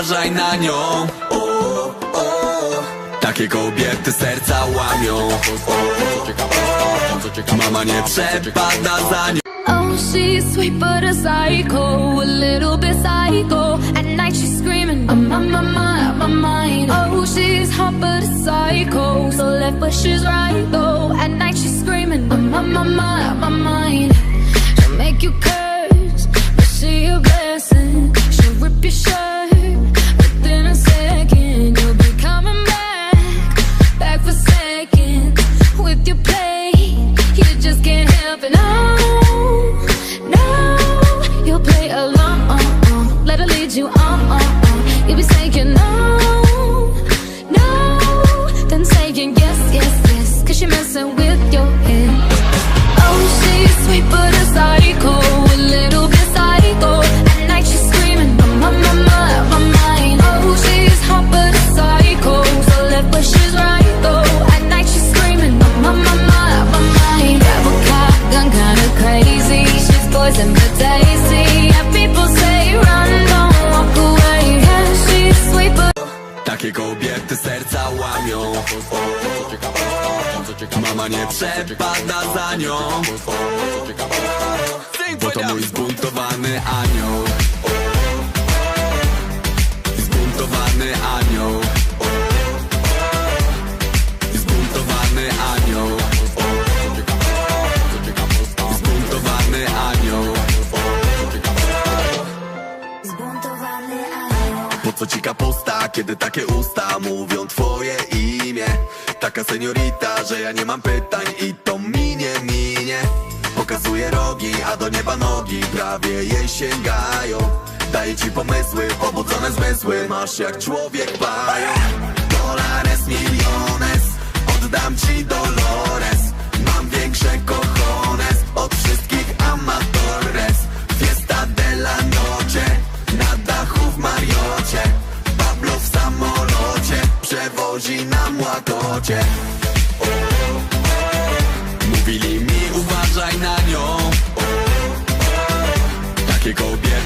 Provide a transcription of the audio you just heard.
uważaj na nią o, o. Takie kobiety serca łamią o, o. Mama nie przepada za nią Oh, she's sweet but a psycho, a little bit psycho. At night she's screaming, I'm on my mind, my mind. Oh, she's hot but a psycho, so left but she's right though. At night she's screaming, I'm on my mind, my mind. She'll make you curse, but she a up and on. Takie kobiety serca łamią. Mama nie przepada za nią. Bo to mój zbuntowany anioł. Zbuntowany anioł co ci kapusta, kiedy takie usta mówią twoje imię. Taka seniorita, że ja nie mam pytań i to minie, minie. Pokazuje rogi, a do nieba nogi prawie jej sięgają. Daje ci pomysły, pobudzone zmysły Masz jak człowiek bają Przewozi nam łakocie Mówili mi uważaj na nią. Takie kobiety